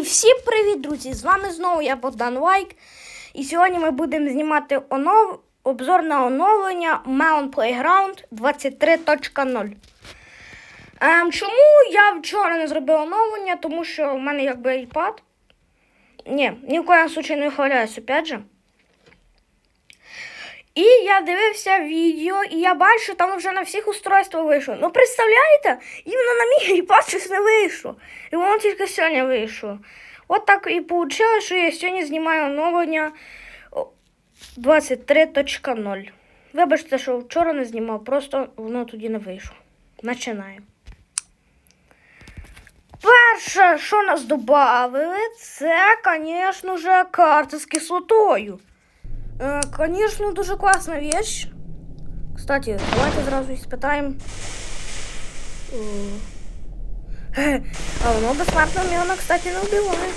Всім привіт, друзі! З вами знову я Богдан Лайк. І сьогодні ми будемо знімати онов... обзор на оновлення Melon Playground 23.0. Ем, чому я вчора не зробив оновлення? Тому що в мене якби iPad. Ні, ні в коєму случаю не хваляюсь, опять же. І я дивився відео, і я бачу, там вже на всіх устройствах вийшло. Ну, представляєте, іменно на мій iPad щось не вийшло. І воно тільки сьогодні вийшло. От так і вийшло, що я сьогодні знімаю оновлення 23.0. Вибачте, що вчора не знімав, просто воно тоді не вийшло. Починаємо. Перше, що нас додали, це, звісно ж, карта з кислотою. Е, Конечно, дуже класна вещь. Кстати, давайте зразу. Е, е, А воно безсмертно Міона, кстати, не вбиває.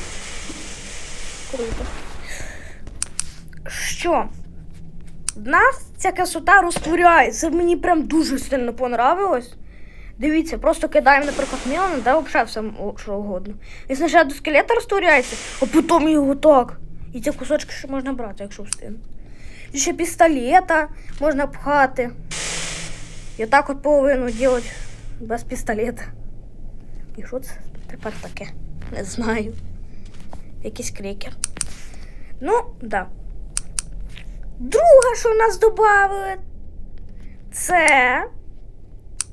Круто. Що? В нас ця кислота розтворяється. Мені прям дуже сильно понравилось. Дивіться, просто кидаємо, наприклад, Міона, да, взагалі все що угодно. І спочатку до скелета розтворяється, а потім його так. І ці кусочки ще можна брати, якщо встигне. Ще пістолета можна пхати. І отак от половину робити без пістолета. І що це тепер таке? Не знаю. Якийсь крекер. Ну, да. Друге, що в нас додали, це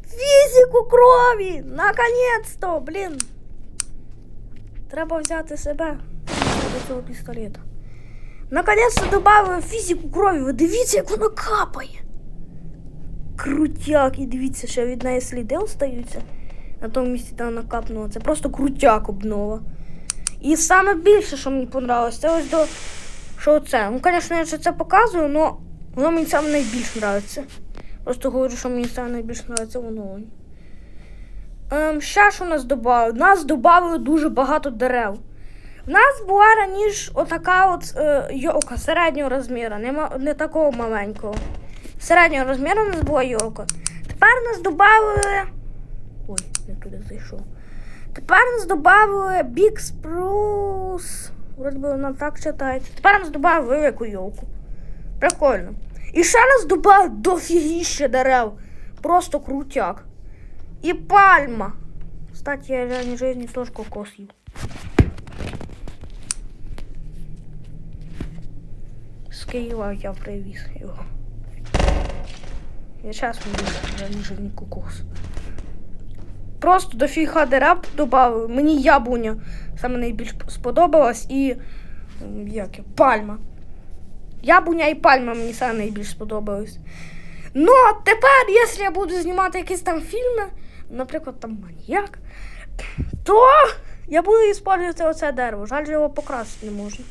фізику крові. Наконець-то, блін. Треба взяти себе до цього пістолета. Наконец-то добавили фізику крові. Ви дивіться, як вона капає. Крутяк. І дивіться, що від неї сліди остаються. На тому місці, де вона капнула. Це просто крутяк обнова. І саме більше, що мені понравилось, це ось до. Що це? Ну, звісно, я ще це показую, але воно мені саме найбільше подобається. Просто говорю, що мені саме найбільше подобається воно. Ем, ще що нас додали? Нас додали дуже багато дерев. В нас була раніше отака от е, середнього розміру, не, не такого маленького. Середнього розміру у нас була йолка. Тепер нас додали. Ой, не туди зайшов. Тепер нас додали Big Spruce. Вроді би вона так читається. Тепер нас додали велику йолку. Прикольно. І ще нас додали дофігіще дерев. Просто крутяк. І пальма. Кстати, я в реальній житті теж кокос їв. Києва я привіз його. Я зараз мені жирний кокос. Просто дофіга дерев додав. Мені яблуня саме найбільш сподобалась і як я, пальма. Яблуня і пальма мені саме найбільш сподобались. Ну, тепер, якщо я буду знімати якісь там фільми, наприклад, там маньяк, то я буду використовувати оце дерево. Жаль, його покрасити не можна.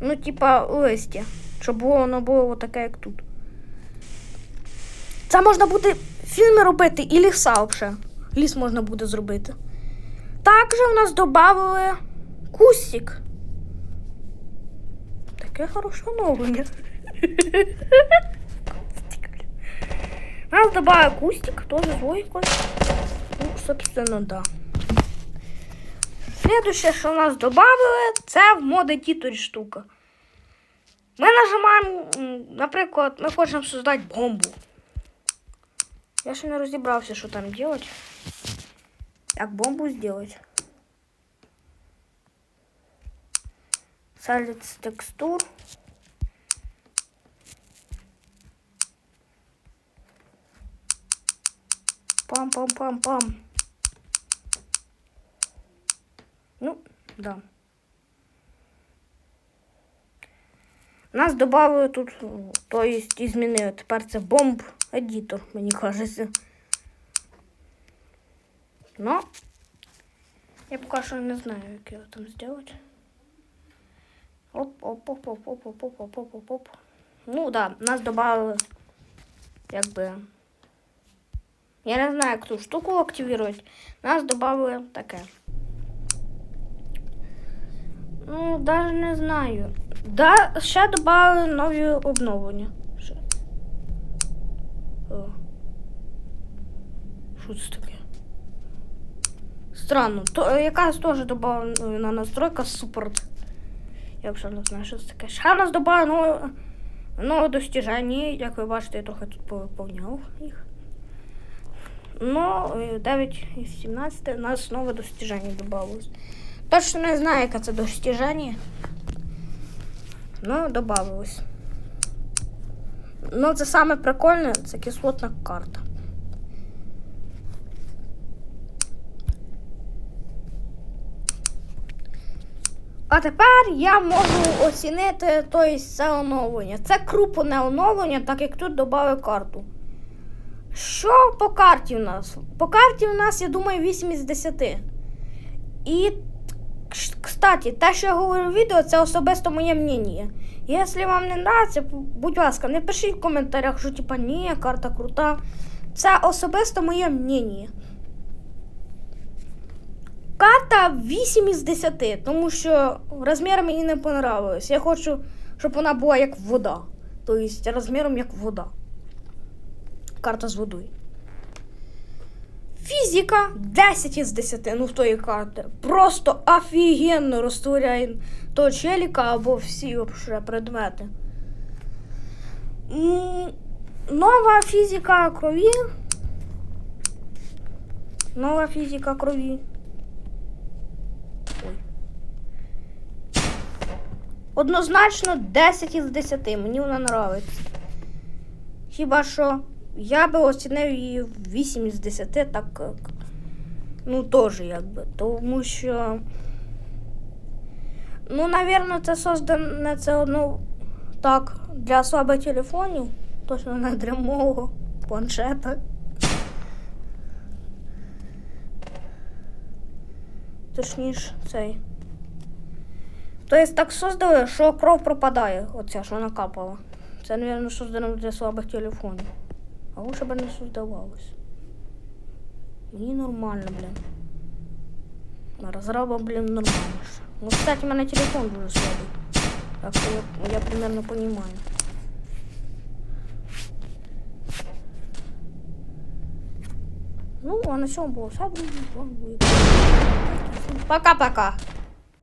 Ну, типа листя. Щоб воно було таке, як тут. Це можна буде фільми робити і ліса взагалі. Ліс можна буде зробити. Також у нас додали кустик. Таке хороше оновлення. У нас додали кустик, свой якось. Ну, собственно, да. Следующее, що у нас додали, це в моди тіторі штука. Ми нажимаємо, м, наприклад, ми хочемо создати бомбу. Я ще не розібрався, що там робити. Як бомбу зробити. Салить з текстур. Пам-пам-пам-пам. Ну, да. Нас додали тут, то есть і змінили. Тепер це бомб едітор, мені кажеться. Ну, я поки що не знаю, як його там зробити. Оп, оп, оп, оп, оп, оп, оп, оп, оп, оп, оп. Ну да, нас додали, якби. Я не знаю, як ту штуку активувати. Нас додали таке. Ну, даже не знаю. Да, ще додали нові обновлення. Ще. О. Що це таке? Странно. То, е, якась теж додана настройка супорт. Я взагалі не знаю, що це таке. Ще нас додає нове, нове достіження. Як ви бачите, я трохи тут повиповняв їх. Ну, е, 9 із 17 у нас нове достіження додалось. Точно не знаю, яке це достіження. Ну, додалось. Ну, це саме прикольне, це кислотна карта. А тепер я можу оцінити тобто, це оновлення. Це крупне оновлення, так як тут додали карту. Що по карті в нас? По карті в нас, я думаю, 8 із 10. І, кстати, те, що я говорю в відео, це особисто моє мнення. Якщо вам не нравиться, будь ласка, не пишіть в коментарях, що типа ні, карта крута. Це особисто моє мнення. Карта 8 із 10, тому що розмір мені не понравилось. Я хочу, щоб вона була як вода. Тобто розміром як вода. Карта з водою. Фізика 10 із 10, ну в тої карти. Просто офігенно розтворяє того челіка або всі вообще предмети. Нова фізика крові. Нова фізика крові. Ой. Однозначно 10 із 10. Мені вона подобається. Хіба що я би оцінив її в 8 із 10, так як. Ну, теж якби. Тому що. Ну, напевно, це создане це одно так для слабих телефонів. Точно не для мого планшета. Точніше, цей. Тобто так создали, що кров пропадає, оця, що накапала. Це, мабуть, создано для слабих телефонів. А лучше б не создавалось. Мені нормально, блін. На розраба, блін, нормально. ж. Ну, кстати, у мене телефон дуже слабий. Так що я, я примерно понимаю. Ну, а на цьому було все. друзі. З вами був Ігор. Пока-пока.